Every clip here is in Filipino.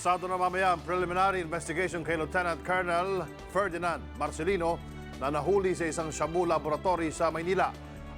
Pasado na mamaya ang preliminary investigation kay Lieutenant Colonel Ferdinand Marcelino na nahuli sa isang Shabu laboratory sa Maynila.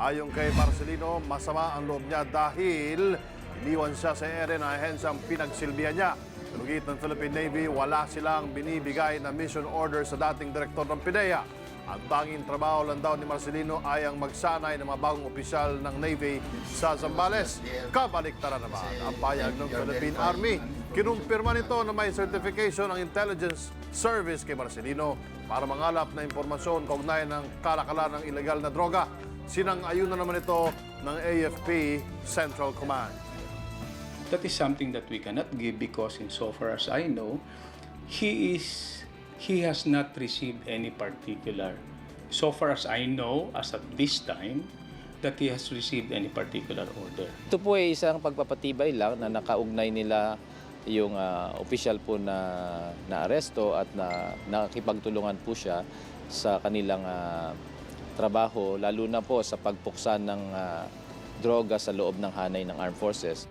Ayon kay Marcelino, masama ang loob niya dahil iniwan siya sa ere ng ahensyang pinagsilbihan niya. Pinugit ng Philippine Navy, wala silang binibigay na mission order sa dating direktor ng PIDEA. Ang tanging trabaho lang daw ni Marcelino ay ang magsanay ng mga bagong opisyal ng Navy sa Zambales. Kabaliktaran naman ang payag ng Philippine Army. Kinumpirma nito na may certification ng Intelligence Service kay Marcelino para mangalap na impormasyon kaugnay ng kalakalan ng ilegal na droga. Sinang-ayun na naman ito ng AFP Central Command. That is something that we cannot give because in so far as I know, he is he has not received any particular so far as I know as at this time that he has received any particular order. Ito po ay isang pagpapatibay lang na nakaugnay nila yung ah, official po na na aresto at na nakikipagtulungan po siya sa kanilang ah, trabaho lalo na po sa pagpuksan ng ah, droga sa loob ng hanay ng armed forces.